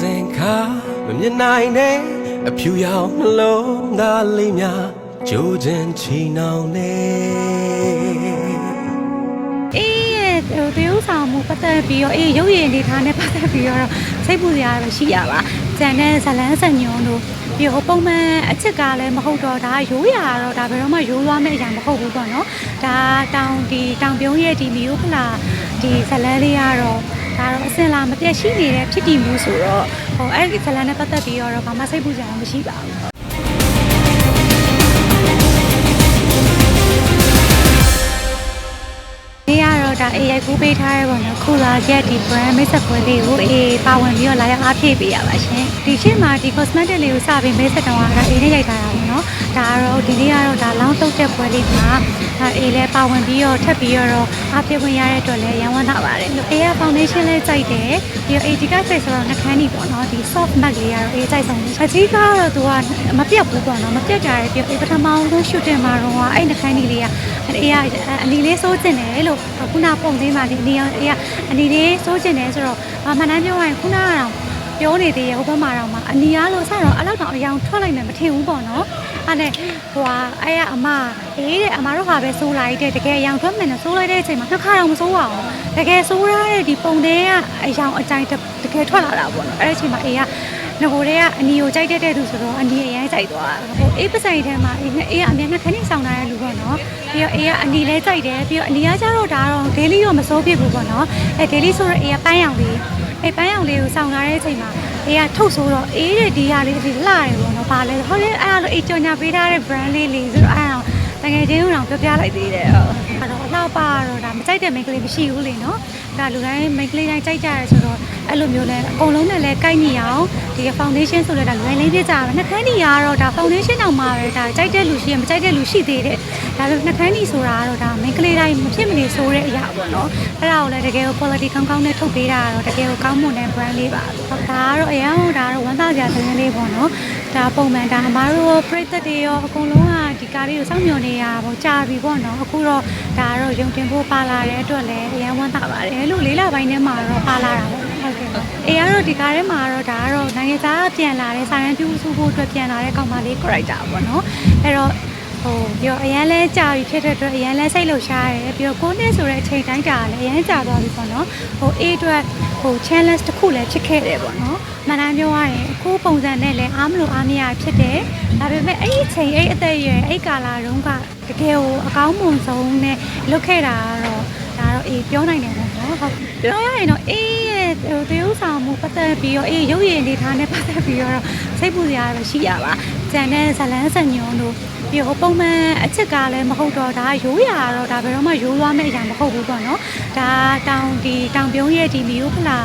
စဉ်ခါမမြင်နိုင်တဲ့အဖြူရောင်နှလုံးသားလေးများကြိုးခြင်းချီနှောင်နေအေးရဲ့ဟိုတရုပ်ဆောင်မှုပတ်သက်ပြီးတော့အေးရုပ်ရည်အနေထားနဲ့ပတ်သက်ပြီးတော့စိတ်ပူစရာတော့ရှိရပါ။ကျန်တဲ့ဇလန်းစံညွန်းတို့ပြီးတော့ပုံမှန်အချစ်ကလည်းမဟုတ်တော့ဒါရိုးရာတော့ဒါဘယ်တော့မှရိုးသွားမယ့်အရာမဟုတ်ဘူးပေါ့နော်။ဒါတောင်ဒီတောင်ပြုံးရဲ့ဒီမီယိုဖလာဒီဇလန်းလေးကတော့ ဒါတော့အစင်လာမပြတ်ရှိနေတဲ့ဖြစ်တည်မှုဆိုတော့ဟိုအဲ့ဒီဇလန်းနဲ့ပတ်သက်ပြီးတော့ဘာမှစိတ်ပူစရာမရှိပါဘူး။ဒီကတော့ဒါအေးရိုက်ကူးပေးထားရဲပေါ့နော်ခုလာချက်ဒီ brand မိတ်ဆက်ပွဲလေးကိုအေးပါဝင်ပြီးတော့လာရောက်အားဖြည့်ပေးရပါရှင်ဒီရှင်းမှာဒီ cosmetic လေးကိုစပြီးမိတ်ဆက်တောင်းတာအေးနဲ့ရိုက်ထားတာပေါ့ နော်ဒါကတော့ဒီနေ့ကတော့ဒါလောင်းတုတ်တဲ့ပွဲလေးမှာဒါအေးလည်းပါဝင်ပြီးတော့ထပ်ပြီးတော့အားဖြည့်ဝင်ရတဲ့အတွက်လည်းရန်ဝမ်းသာပါတယ်အေးက foundation လေးကြိုက်တယ်ပြီးတော့အေးဒီကစိတ်ဆိုတော့နှခမ်းနီပေါ့နော်ဒီ soft matte လေးကတော့အေးကြိုက်ဆုံးတယ်အကြီးကတော့သူကမပြတ်ဘူးပေါ့နော်မပြတ်ကြရပြီးတော့အေးပထမဆုံး shooting မှာတော့အဲ့နှခမ်းနီလေးကအေးကအလီလေးစိုးကျင်တယ်လို့ခုနပုံသေးမှဒီနေရာအေးကအနီလေးစိုးကျင်တယ်ဆိုတော့အမှန်တမ်းပြောရရင်ခုနကတော့ ပြောနေသေးရဲ့ဟိုဘက်မှာတော့မှအနီအားလို့ဆက်တော့အဲ့လောက်တော့အယောင်ထွက်လိုက်မယ်မထင်ဘူးပေါ့နော်အဲ့နဲ့ဟိုဟာအဲ့ကအမအေးတဲ့အမတို့ဟာပဲစိုးလိုက်တဲ့တကယ်အယောင်ထွက်မယ်နဲ့စိုးလိုက်တဲ့အချိန်မှာနှစ်ခါတော့မစိုးပါဘူးတကယ်စိုးရတဲ့ဒီပုံသေးကအယောင်အကြိုင်တကယ်ထွက်လာတာပေါ့နော်အဲ့ဒီအချိန်မှာအေးကငကိုတွေကအနီကိုကြိုက်တတ်တဲ့သူဆိုတော့အနီအရင်ကြိုက်သွားတာဟိုအေးပစိုင်ထဲမှာအေးအေးကအမြဲတမ်းခဏဆောင်လာတဲ့လူပေါ့နော်ပြီးတော့အေးကအနီလဲကြိုက်တယ်ပြီးတော့အနီကကျတော့ဒါတော့ daily တော့မစိုးဖြစ်ဘူးပေါ့နော်အဲ daily ဆိုတော့အေးကပန်းရောင်လေး အဲပန်းရောင်လေးကိုဆောင်လာတဲ့အချိန်မှာအေးကထုတ်ဆိုတော့အေးတဲ့ဒီဟာလေးဒီလှတယ်ပေါ့နော်ဘာလဲဟုတ်လေအဲ့လိုအေးကြော်ညာပေးထားတဲ့ brand လေးလေးဆိုတော့အဲ့အောင်တကယ်ချင်းဦးအောင်ပြောပြလိုက်သေးတယ်ဟုတ်အဲ့တော့အလှပတော့ဒါမကြိုက်တဲ့ make လေးမရှိဘူးလေနော်ဒါလူတိုင်း make လေးတိုင်းကြိုက်ကြရဲဆိုတော့အဲ့လိုမျိုးလဲအကုန်လုံးနဲ့လဲကိုက်ညီအောင်ဒီ foundation ဆိုလဲဒါလွယ်လေးပြကြပါနှခမ်းညီရတော့ဒါ foundation တောင်မှပဲဒါကြိုက်တဲ့လူရှိရမကြိုက်တဲ့လူရှိသေးတယ် ဒါပေမဲ့နှခမ်းညီဆိုတာကတော့ဒါ make လေးတိုင်းမဖြစ်မနေဆိုတဲ့အရာပေါ့နော်အဲ့ဒါကိုလည်းတကယ်ကို quality ကောင်းကောင်းနဲ့ထုတ်ပေးတာကတော့တကယ်ကိုကောင်းမွန်တဲ့ brand လေးပါဒါကတော့အရင်ကဒါတော့ဝမ်းသာစရာသတင်းလေးပေါ့နော်ဒါပုံမှန်ဒါအမားတို့ပရိသတ်တွေရောအကုန်လုံးကဒီကားလေးကိုစောင့်မျှော်နေရပေါ့ကြာပြီပေါ့နော်အခုတော့ဒါကတော့ယုံတင်ဖို့ပါလာတဲ့အတွက်လည်းအရင်ဝမ်းသာပါတယ်လို့လေးလပိုင်းထဲမှာတော့ပါလာတာပေါ့ဟုတ်ကဲ့အေးကတော့ဒီကားထဲမှာတော့ဒါကတော့နိုင်ငံသားပြန်လာတဲ့စာရန်ပြူစုဖို့အတွက်ပြန်လာတဲ့ကောင်မလေး character ပေါ့နော်အဲ့တော့ ဟိုပြီးတော့အရန်လဲကြာပြီဖြစ်တဲ့အတွက်အရန်လဲစိတ်လှုပ်ရှားရတယ်ပြီးတော့ကိုးနှစ်ဆိုတဲ့အချိန်တိုင်းတာလည်းအရန်ကြာသွားပြီပေါ့နော်ဟိုအေးအတွက်ဟို challenge တစ်ခုလည်းဖြစ်ခဲ့တယ်ပေါ့နော်မှန်တမ်းပြောရရင်အခုပုံစံနဲ့လည်းအားမလို့အားမရဖြစ်တယ်ဒါပေမဲ့အဲ့ဒီအချိန်အဲ့အသက်အရွယ်အဲ့ကာလာတုန်းကတကယ်ကိုအကောင်းမွန်ဆုံးနဲ့လုပ်ခဲ့တာကတော့ဒါတော့အေးပြောနိုင်တယ်ပေါ့နော်ဟုတ်ပြောရရင်တော့အေးရဲ့ဟိုတရုပ်ဆောင်မှုပတ်သက်ပြီးတော့အေးရုပ်ရည်အနေထားနဲ့ပတ်သက်ပြီးတော့စိတ်ပူစရာတော့ရှိရပါ ကျန်တဲ့ဇလန်းစံညွန်းတို့ပြီးတော့ပုံမှန်အချစ်ကလည်းမဟုတ်တော့ဒါရိုးရာတော့ဒါဘယ်တော့မှရိုးသွားမယ့်အရာမဟုတ်ဘူးပေါ့နော်ဒါတောင်ဒီတောင်ပြုံးရဲ့ဒီမီယိုဖလာ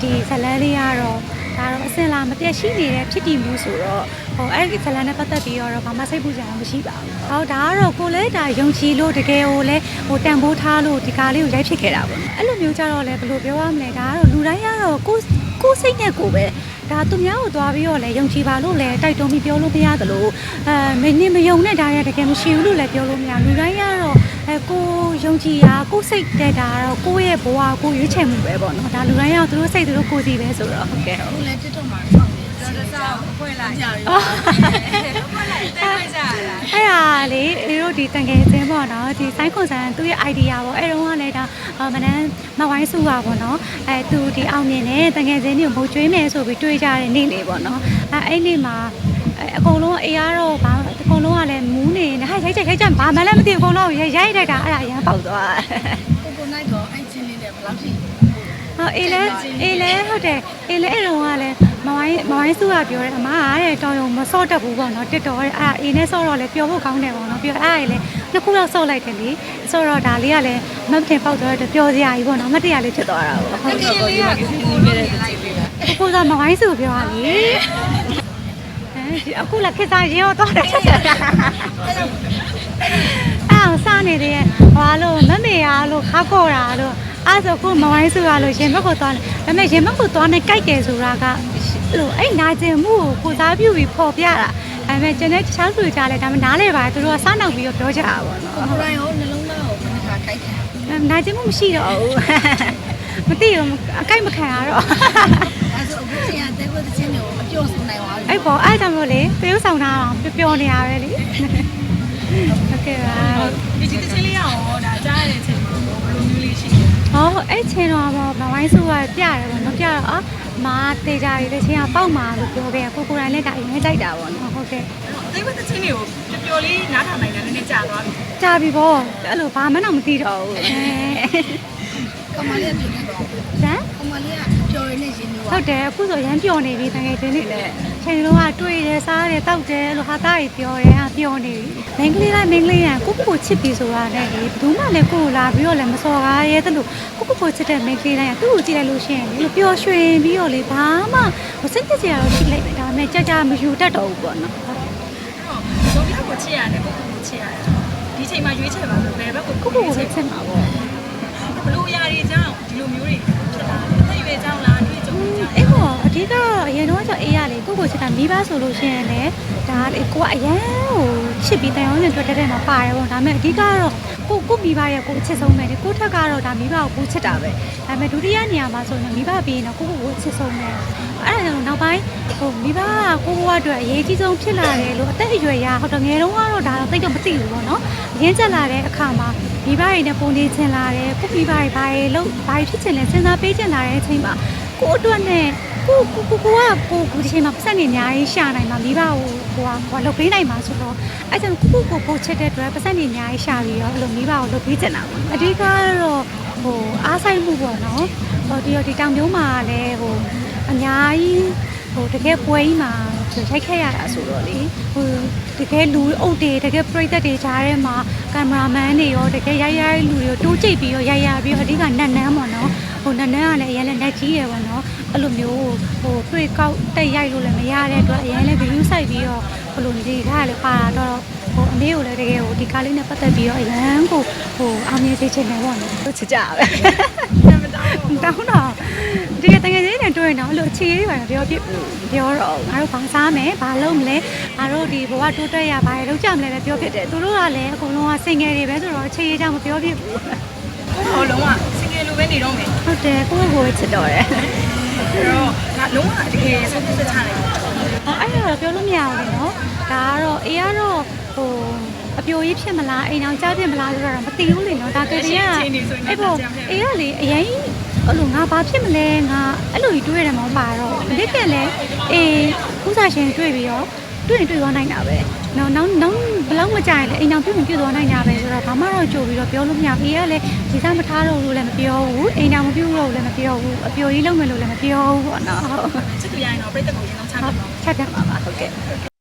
ဒီဇလန်းလေးကတော့ဒါတော့အစင်လာမပြတ်ရှိနေတဲ့ဖြစ်တည်မှုဆိုတော့ဟိုအဲ့ဒီဇလန်နဲ့ပတ်သက်ပြီးတော့ဘာမှစိတ်ပူစရာမရှိပါဘူး။ဟောဒါကတော့ကိုလည်းဒါယုံကြည်လို့တကယ်ကိုလည်းဟိုတန်ဖိုးထားလို့ဒီကားလေးကိုရိုက်ဖြစ်ခဲ့တာပေါ့။အဲ့လိုမျိုးကြတော့လည်းဘယ်လိုပြောရမလဲဒါကတော့လူတိုင်းကတော့ကိုကိုစိတ်နဲ့ကိုပဲ ဒါသူများကိုသွားပြီးတော့လည်းယုံကြည်ပါလို့လည်းတိုက်တွန်းပြီးပြောလို့မရသလိုအဲမင်းမယုံနဲ့ဒါရတကယ်မရှိဘူးလို့လည်းပြောလို့မရလူတိုင်းကတော့အဲကိုယုံကြည်ရာကိုစိတ်တဲ့ဒါကတော့ကိုရဲ့ဘဝကိုရွေးချယ်မှုပဲပေါ့နော်ဒါလူတိုင်းကတော့သူတို့စိတ်သူတို့ကိုယ်စီပဲဆိုတော့ဟုတ်ကဲ့ဟုတ်ကိုလည်း TikTok မှာဆောင်းနေတယ်တော်တော်အဖွဲလိုက်ကြပြီ။ဘာလဲတဲလိုက်ကြရတာအဲ့ဒါလေအေ တို့ဒီတန်ငယ်ချင်းပေါ့နော်ဒီဆိုင်းခွန်ဆန်သူ့ရဲ့ idea ပေါ့အဲ့တုန်းကလည်းဒါမနန်းမဝိုင်းစုပါပေါ့နော်အဲသူဒီအောင်မြင်တဲ့တန်ငယ်ချင်းတွေကိုမုတ်ကျွေးမယ်ဆိုပြီးတွေးကြတဲ့နေ့လေးပေါ့နော်အဲအဲ့နေ့မှာအကုန်လုံးအေးရတော့ဘာအကုန်လုံးကလည်းမူးနေနေဟဲ့ရိုက်ချက်ရိုက်ချက်ဘာမှလည်းမသိဘူးအကုန်လုံးရိုက်ရိုက်လိုက်တာအဲ့ဒါအရန်ပေါက်သွား။ကိုကိုနိုင်တော့အဲ့ချင်းလေးနဲ့ဘယ်လောက်ထိဟောအေးလဲအေးလဲဟုတ်တယ်အေးလဲအဲ့တုန်းကလည်း မဝိုင်းမဝိုင်းစုကပြောတယ်အမကတဲ့တော်ရုံမစော့တတ်ဘူးပေါ့နော်တစ်တော်တဲ့အဲ့အေးနဲ့စော့တော့လည်းပျော်ဖို့ကောင်းတယ်ပေါ့နော်ပြီးတော့အဲ့ဒါလည်းနှစ်ခုတော့စော့လိုက်တယ်လေဆိုတော့ဒါလေးကလည်းမတ်တင်ပေါက်သွားတဲ့ပျော်စရာကြီးပေါ့နော်မတ်တရားလေးဖြစ်သွားတာပေါ့ဟုတ်ချင်းလေးကကိုကိုနဲ့လိုက်ပြီလားကိုကမဝိုင်းစုပြောရလေအဲဒီအခုလည်းခေတ်စားရေရောသွားတယ်ချက်ချက်အဲ့စားနေတယ်ဟာလို့မမေရလို့ခါခေါ်တာလို့အဲ့ဆိုခုမဝိုင်းစုရလို့ရင်ဘက်ကိုသွားတယ်ဒါပေမဲ့ရင်ဘက်ကိုသွားနေကြိုက်တယ်ဆိုတာက လို့အဲ့နာကျင်မှုကိုကိုစားပြုပြီးပေါ်ပြတာဒါပေမဲ့ကျွန်တော်တခြားသူကြလဲဒါမှနားလဲပါသူတို့ကစားနောက်ပြီးတော့ပြောကြတာပေါ့နော်။ဟိုတိုင်းရောနှလုံးသားကိုဘယ်နှခါကြိုက်တယ်နာကျင်မှုမရှိတော့ဘူးမသိဘူးအကြိုက်မခံရတော့။ဆိုအခုချိန်ကတဲဘက်ချင်းတွေကိုအပြောဆုံးနိုင်ပါဘူးအဲ့ပေါ်အဲ့ကြောင့်မို့လေတရုပ်ဆောင်တာတော့ပျော်ပျော်နေရပဲလေဟုတ်ကဲ့ပါဒီဒီချင်းလေးရောဒါကြားရတဲ့ချင်းကိုဘယ်လိုမျိုးလေးရှိလဲဟောအဲ့ချင်းတော့မမဝိုင်းစုကပြတယ်ပေါ့နော်ပြတော့အာ မာတေကြရတဲ့ချင်းကပေါက်မာလို့ပြောခဲ့ကိုကိုရိုင်းလည်းဒါအရင်ကြိုက်တာပေါ့နော်ဟုတ်ကဲ့တဲဘက်ချင်းတွေကိုပျော်လေးနားထောင်နိုင်တယ်နည်းနည်းကြာသွားပြီကြာပြီပေါ့အဲ့လိုဘာမှတော့မသိတော့ဘူးအဲကမလေးကပြင်နေတော့ဇန်ကမလေးက ပျော်ရနေရှင်လို့ဟုတ်တယ်အခုဆိုရမ်းပျော်နေပြီတကယ်ချင်းနေလေချိန်လုံးကတွေ့တယ်စားတယ်တောက်တယ်လို့ဟာသားကြီးပြောတယ်ဟာပျော်နေပြီမင်းကလေးလိုက်မင်းကလေးရကိုကိုကိုချစ်ပြီဆိုတာနဲ့လေဘယ်သူမှလည်းကိုကိုလာပြီးတော့လည်းမစော်ကားရဲတဲ့လို့ကိုကိုကိုချစ်တဲ့မင်းကလေးလိုက်သူ့ကိုကြည့်လိုက်လို့ရှိရင်လေပျော်ရွှင်ပြီးတော့လေဘာမှဟိုစိတ်ကြကြတော့ရှိလိုက်တယ်ဒါပေမဲ့ကြကြမယူတတ်တော့ဘူးပေါ့နော်ဇုံရောက်ကိုချစ်ရတယ်ကိုကိုကိုချစ်ရတယ်ဒီချိန်မှာရွေးချယ်ပါလို့ဘယ်ဘက်ကိုကိုကိုကိုပဲချစ်မှာပေါ့ဘလို့အရာတွေကြောင့်ဒီလိုမျိုးတွေ တော့အဓိကတော့အရင်တော့ကျအေးရလေကိုကိုချစ်တာမိဘဆိုလို့ရှိရင်လည်းဒါလေကိုကအရန်ဟိုချစ်ပြီးတန်ရုံးနဲ့တွေ့တဲ့မှာပါတယ်ပေါ့ဒါပေမဲ့အဓိကတော့ကိုကိုမိဘရဲ့ကိုအချစ်ဆုံးပဲလေကိုထက်ကတော့ဒါမိဘကိုကိုချစ်တာပဲဒါပေမဲ့ဒုတိယနေရာမှာဆိုရင်မိဘပြီးရင်တော့ကိုကိုကိုအချစ်ဆုံးပဲအဲ့ဒါကြောင့်နောက်ပိုင်းဟိုမိဘကကိုကိုကအတွက်အရေးကြီးဆုံးဖြစ်လာတယ်လို့အသက်အရွယ်ရဟုတ်တော့ငယ်တုန်းကတော့ဒါတော့သိတော့မသိဘူးပေါ့နော်ရင်းချက်လာတဲ့အခါမှာမိဘတွေနဲ့ပုံနေချင်လာတယ်ကိုမိဘတွေဘာတွေလို့ဘာတွေဖြစ်ချင်လဲစဉ်းစားပေးချင်လာတဲ့အချိန်မှာကိုအတွက်နဲ့ ကိုကိုကိုကိုကကိုကိုဒီချိန်မှာပတ်စံနေအများကြီးရှာနိုင်မှာမိဘကိုကိုကကိုကလုပ်ပေးနိုင်မှာဆိုတော့အဲ့ကြောင့်ကိုကိုကိုပို့ချက်တဲ့အတွက်ပတ်စံနေအများကြီးရှာပြီးတော့အဲ့လိုမိဘကိုလုပ်ပေးချင်တာပေါ့အဓိကကတော့ဟိုအားဆိုင်မှုပေါ့နော်ဟိုဒီတော့ဒီတောင်မျိုးမှာလည်းဟိုအများကြီးဟိုတကယ်ပွဲကြီးမှာရိုက်ခဲ့ရတာဆိုတော့လေဟိုတကယ်လူအုပ်တွေတကယ်ပရိသတ်တွေကြားထဲမှာကင်မရာမန်တွေရောတကယ်ရိုက်ရတဲ့လူတွေရောတိုးကြိတ်ပြီးရောရိုက်ရပြီးတော့အဓိကနတ်နန်းပေါ့နော် ဟိုနန်းနန်းကလည်းအရင်လည်းလက်ကြီးရယ်ပေါ့နော်အဲ့လိုမျိုးဟိုတွေ့ကောက်တက်ရိုက်လို့လည်းမရတဲ့အတွက်အရင်လည်း view စိုက်ပြီးတော့ဘလို့ဒီကားလည်းပါတော့ဟိုအမေကိုလည်းတကယ်ဟိုဒီကားလေးနဲ့ပတ်သက်ပြီးတော့အရန်ကိုဟိုအောင်မြင်စေချင်တယ်ပေါ့နော်သူချစ်ကြပဲတောင်းတော့ဒီကတကယ်ချင်းနဲ့တွေ့ရင်တော့အဲ့လိုအခြေရေးပါပြောပြပြောတော့ငါတို့ဘာစားမယ်ဘာလုပ်မလဲငါတို့ဒီဘဝတိုးတက်ရဘာတွေလုပ်ကြမလဲလည်းပြောဖြစ်တယ်သူတို့ကလည်းအကုန်လုံးကစင်ငယ်တွေပဲဆိုတော့အခြေရေးကြောင့်မပြောဖြစ်ဘူးဟောလုံးဝစင်ငယ်လို ပဲနေတော့မယ်ဟုတ်တယ်ကိုယ့်ကိုယ်ကိုချစ်တော့တယ်အဲ့တော့ဒါလုံးဝတကယ်ဆုံးဖြတ်ချက်ချနိုင်တယ်အော်အဲ့ဒါတော့ပြောလို့မရဘူးလေနော်ဒါကတော့အေးကတော့ဟိုအပြိုကြီးဖြစ်မလားအိမ်အောင်ကြားဖြစ်မလားဆိုတော့မသိဘူးလေနော်ဒါကတည်းကအဲ့ပေါ့အေးကလေအရင်အဲ့လိုငါဘာဖြစ်မလဲငါအဲ့လိုကြီးတွေးရတယ်မဟုတ်ပါတော့တကယ်လည်းအေးဥစားရှင်တွေးပြီးတော့တွေ့ရင်တွေ့သွားနိုင်တာပဲ နော်နောက်နောက်ဘယ်လောက်မကြိုင်လဲအိမ်အောင်ပြုတ်ရင်ပြုတ်သွားနိုင်တာပဲဆိုတော့ဘာမှတော့ကြိုပြီးတော့ပြောလို့မရဘူးအေးကလည်းဒီစားမထားတော့လို့လည်းမပြောဘူးအိမ်အောင်မပြုတ်တော့လည်းမပြောဘူးအပြိုကြီးလုံးမယ်လို့လည်းမပြောဘူးပေါ့နော်ဟုတ်ချစ်သူရရင်တော့ပြိတ္တကိုရင်တော့ချဟုပြတ်ပါချက်ပြပါပါဟုတ်ကဲ့